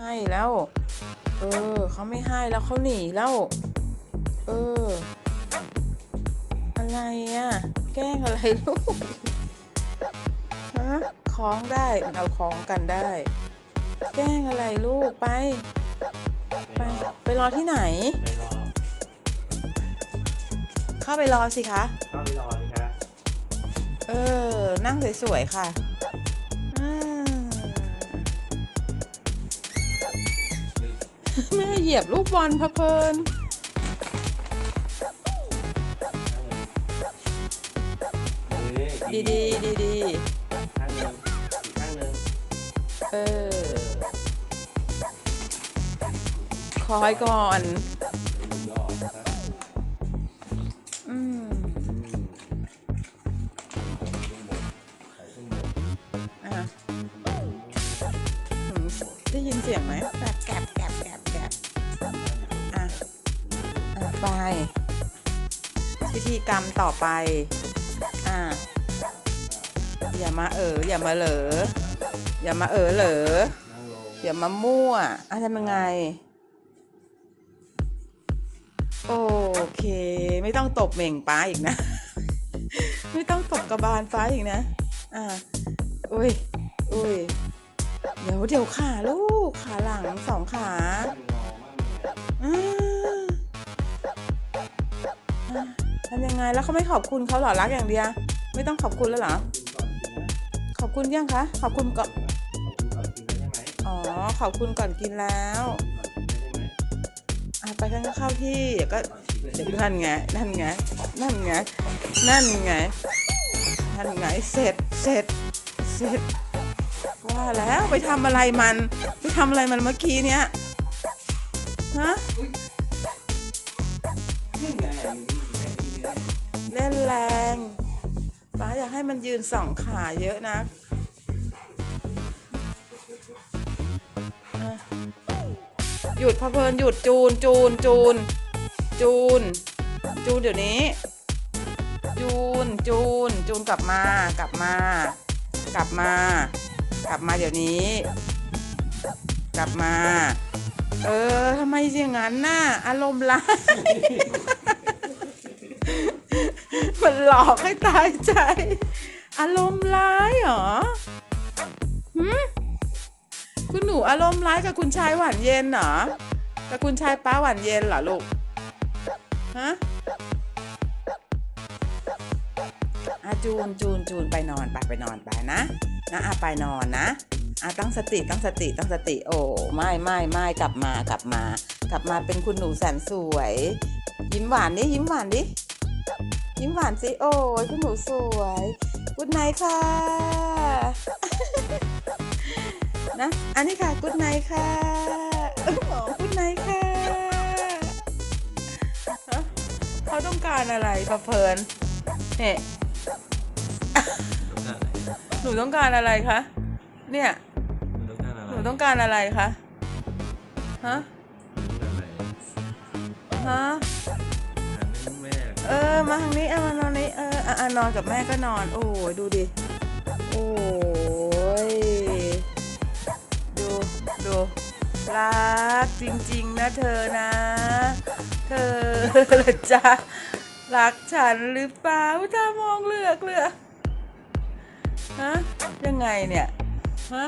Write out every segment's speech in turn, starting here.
ให้แล้ว เออเขาไม่ให้แล้วเขาหนีแล้ว เออ อะไรอะ แกล้งอะไรลูกฮะคล้องได้เราคล้องกันได้ แกล้งอะไรลูกไป ไป ไปรอที่ไหนไปรอเข้าไปรอสิคะเข้าไปรอสิคะ เออ นั่งสวยๆค่ะ แม่เหยียบลูกบอลพะเพลินดีดีดีดีข้างหนึ่งอีกข้างหนึ่งๆเออ คอยก่อนย่อนะครับอืม อะอืมได้ยินเสียงไหม พิธีกรรมต่อไป อะอย่ามาเอออย่ามาเหลอ อย่ามาเออเหลอ อย่ามามั่วอะทำยังไง โอเค ไม่ต้องตบเหม่งป้าอีกนะ ไม่ต้องตบกระบาลฟ้าอีกนะ อ่า อุ้ยอุ้ยเดี๋ยวเดี๋ยวขาลูกขาหลังสองขา ไงแล้วเขาไม่ขอบคุณเขาหรอรักอย่างเดียวไม่ต้องขอบคุณแล้วเหรอขอบคุณยังคะขอบคุณก่อนอ๋อขอบคุณก่อนกินแล้วอะไปกันก็เข้าที่เดี๋ยวก็ก่อนกินได้เดี๋ยวไหมนั่นไงนั่นไงนั่นไงนั่นไงนั่นไงเสร็จเสร็จเสร็จว่าแล้วไปทำอะไรมันไปทำอะไรมันเมื่อกี้เนี้ยฮะ เล่นแรงป้าอยากให้มันยืนสองขาเยอะนะหยุดพะเพลินหยุดจูนจูนจูน จูน จูนเดี๋ยวนี้ จูนจูน จูนกลับมากลับมา กลับมา กลับมาเดี๋ยวนี้ กลับมา เออทำไมอย่างนั้นน่ะอารมณ์ร้าย มันหลอกให้ตายใจ อารมณ์ร้ายเหรอหืมคุณหนูอารมณ์ร้ายกับคุณชายหวานเย็นเหรอกับคุณชายป้าหวานเย็นเหรอลูก ฮะอาจูนจูนจูนไปนอนไปไปนอนไปนะนะอาไปนอนนะอาตั้งสติตั้งสติตั้งสติ โอ้ไม่ไม่ไม่กลับมากลับมา กลับมาเป็นคุณหนูแสนสวย ยิ้มหวานดิยิ้มหวานดิ ยิ้มหวานสิโอ้ยคุณหนูสวยกุดไนค่ะ นะ อันนี้ค่ะกุดไนค่ะโอ้โหกุดไนค่ะเขาต้องการอะไรประเพลินเนี่ยหนูต้องการอะไรคะ เนี่ย หนูต้องการอะไรคะ ฮะ ฮะ เออ มาทางนี้ เอามานอนนี้ เอออะอะนอนกับแม่ก็นอน โอ้ยดูดิ โอ้ย ดู ดู รักจริงๆนะเธอนะ เธอเหรอจ๊ะรักฉันหรือเปล่าถ้ามองเลือกเลือกฮะ ยังไงเนี่ย ฮะ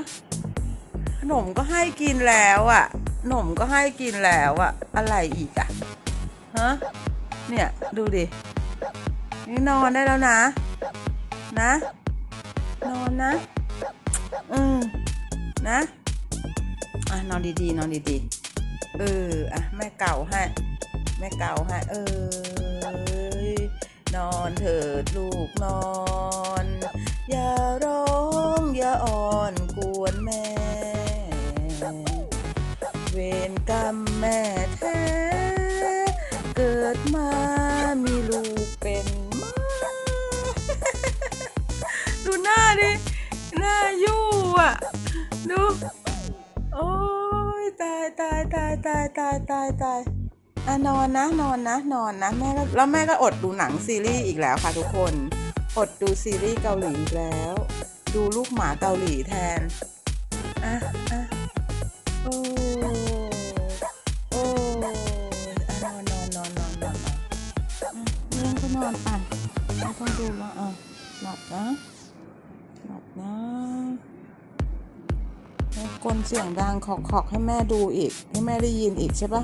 ขนมก็ให้กินแล้วอะขนมก็ให้กินแล้วอะอะไรอีกอะ ฮะ เนี่ย ดูดิ นี่นอนได้แล้วนะ นะ นอนนะ อืมนะ อะ นอนดีๆ นอนดีๆ เออ อะ แม่เก่าให้ แม่เก่าให้ เออนอนเถิดลูกนอน อย่าร้องอย่าอ่อนกวนแม่ เวรกรรมแม่ ตายตายตายตายนอนนะนอนนะนอนนะแม่ก็แล้วแม่ก็อดดูหนังซีรีส์อีกแล้วค่ะทุกคน อดดูซีรีส์เกาหลีแล้ว ดูลูกหมาเกาหลีแทนอะอะโอ้โอ้นอนนอนนอนนอนนอนเรื่องก็นอนไปไม่ต้ดูมาอะหลับนะหลับนะ กลนเสียงดังขอกขอกๆให้แม่ดูอีก ให้แม่ได้ยินอีกใช่ปะ